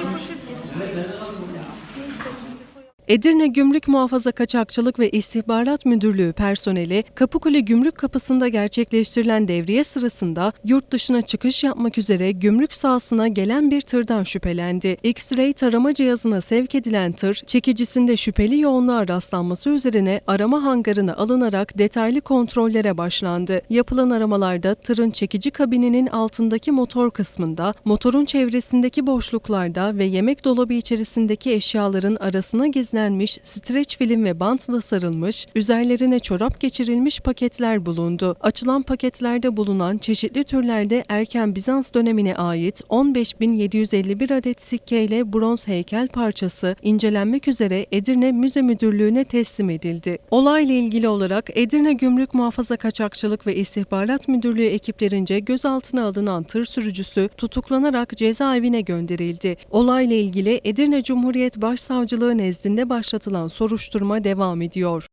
Şurada poşet. Edirne Gümrük Muhafaza Kaçakçılık ve İstihbarat Müdürlüğü personeli Kapıkule Gümrük Kapısı'nda gerçekleştirilen devriye sırasında yurt dışına çıkış yapmak üzere gümrük sahasına gelen bir tırdan şüphelendi. X-ray tarama cihazına sevk edilen tır, çekicisinde şüpheli yoğunluğa rastlanması üzerine arama hangarına alınarak detaylı kontrollere başlandı. Yapılan aramalarda tırın çekici kabininin altındaki motor kısmında, motorun çevresindeki boşluklarda ve yemek dolabı içerisindeki eşyaların arasına gizlenmiş streç film ve bantla sarılmış, üzerlerine çorap geçirilmiş paketler bulundu. Açılan paketlerde bulunan çeşitli türlerde erken Bizans dönemine ait 15.751 adet sikke ile bronz heykel parçası incelenmek üzere Edirne Müze Müdürlüğü'ne teslim edildi. Olayla ilgili olarak Edirne Gümrük Muhafaza Kaçakçılık ve İstihbarat Müdürlüğü ekiplerince gözaltına alınan tır sürücüsü tutuklanarak cezaevine gönderildi. Olayla ilgili Edirne Cumhuriyet Başsavcılığı nezdinde başlatılan soruşturma devam ediyor.